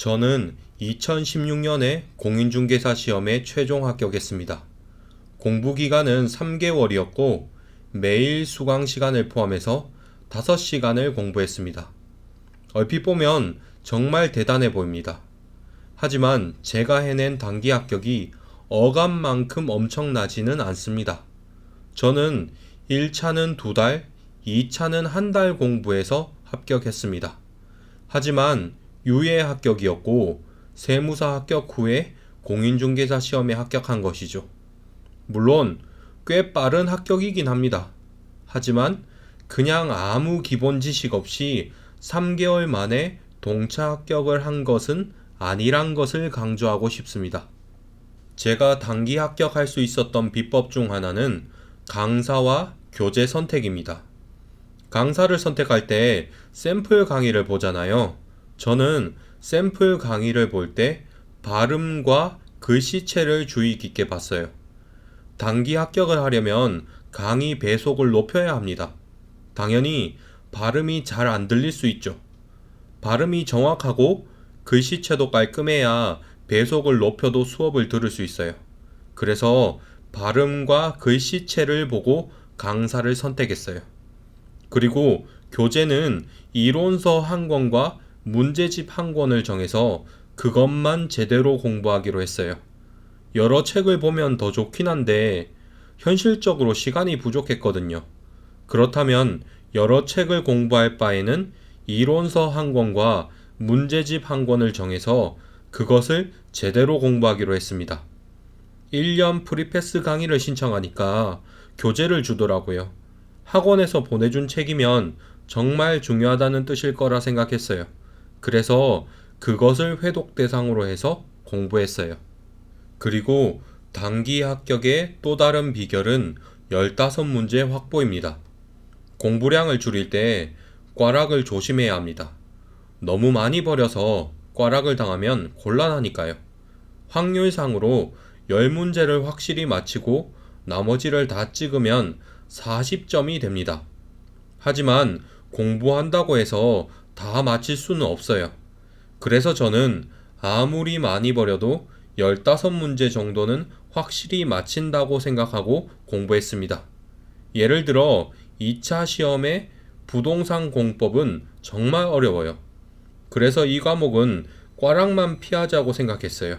저는 2016년에 공인중개사 시험에 최종 합격했습니다. 공부 기간은 3개월이었고 매일 수강 시간을 포함해서 5시간을 공부했습니다. 얼핏 보면 정말 대단해 보입니다. 하지만 제가 해낸 단기 합격이 어감만큼 엄청나지는 않습니다. 저는 1차는 두 달, 2차는 한 달 공부해서 합격했습니다. 하지만 유예 합격이었고 세무사 합격 후에 공인중개사 시험에 합격한 것이죠. 물론 꽤 빠른 합격이긴 합니다. 하지만 그냥 아무 기본 지식 없이 3개월 만에 동차 합격을 한 것은 아니란 것을 강조하고 싶습니다. 제가 단기 합격할 수 있었던 비법 중 하나는 강사와 교재 선택입니다. 강사를 선택할 때 샘플 강의를 보잖아요. 저는 샘플 강의를 볼 때 발음과 글씨체를 주의 깊게 봤어요. 단기 합격을 하려면 강의 배속을 높여야 합니다. 당연히 발음이 잘 안 들릴 수 있죠. 발음이 정확하고 글씨체도 깔끔해야 배속을 높여도 수업을 들을 수 있어요. 그래서 발음과 글씨체를 보고 강사를 선택했어요. 그리고 교재는 이론서 한 권과 문제집 한 권을 정해서 그것만 제대로 공부하기로 했어요. 여러 책을 보면 더 좋긴 한데 현실적으로 시간이 부족했거든요. 그렇다면 여러 책을 공부할 바에는 이론서 한 권과 문제집 한 권을 정해서 그것을 제대로 공부하기로 했습니다. 1년 프리패스 강의를 신청하니까 교재를 주더라고요. 학원에서 보내준 책이면 정말 중요하다는 뜻일 거라 생각했어요. 그래서 그것을 회독 대상으로 해서 공부했어요. 그리고 단기 합격의 또 다른 비결은 15문제 확보입니다. 공부량을 줄일 때 꽈락을 조심해야 합니다. 너무 많이 버려서 꽈락을 당하면 곤란하니까요. 확률상으로 10문제를 확실히 마치고 나머지를 다 찍으면 40점이 됩니다. 하지만 공부한다고 해서 다 마칠 수는 없어요. 그래서 저는 아무리 많이 버려도 15문제 정도는 확실히 마친다고 생각하고 공부했습니다. 예를 들어 2차 시험의 부동산 공법은 정말 어려워요. 그래서 이 과목은 꽈락만 피하자고 생각했어요.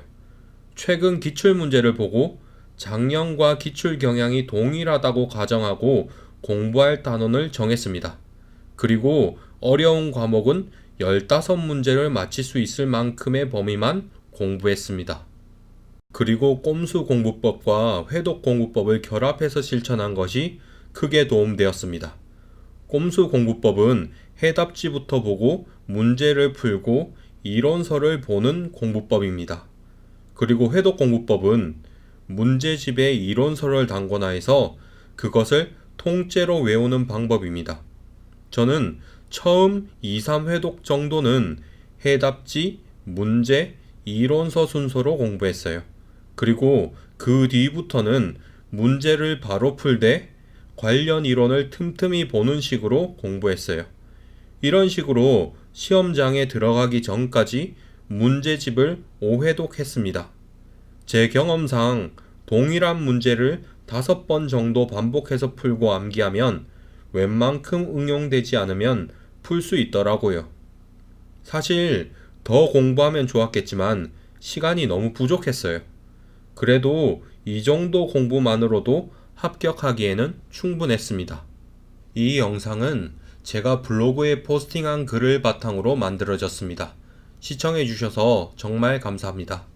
최근 기출 문제를 보고 작년과 기출 경향이 동일하다고 가정하고 공부할 단원을 정했습니다. 그리고 어려운 과목은 15문제를 맞힐 수 있을 만큼의 범위만 공부했습니다. 그리고 꼼수 공부법과 회독 공부법을 결합해서 실천한 것이 크게 도움되었습니다. 꼼수 공부법은 해답지부터 보고 문제를 풀고 이론서를 보는 공부법입니다. 그리고 회독 공부법은 문제집에 이론서를 담거나 해서 그것을 통째로 외우는 방법입니다. 저는 처음 2, 3회독 정도는 해답지, 문제, 이론서 순서로 공부했어요. 그리고 그 뒤부터는 문제를 바로 풀되 관련 이론을 틈틈이 보는 식으로 공부했어요. 이런 식으로 시험장에 들어가기 전까지 문제집을 5회독 했습니다. 제 경험상 동일한 문제를 다섯 번 정도 반복해서 풀고 암기하면 웬만큼 응용되지 않으면 풀 수 있더라고요. 사실 더 공부하면 좋았겠지만 시간이 너무 부족했어요. 그래도 이 정도 공부만으로도 합격하기에는 충분했습니다. 이 영상은 제가 블로그에 포스팅한 글을 바탕으로 만들어졌습니다. 시청해주셔서 정말 감사합니다.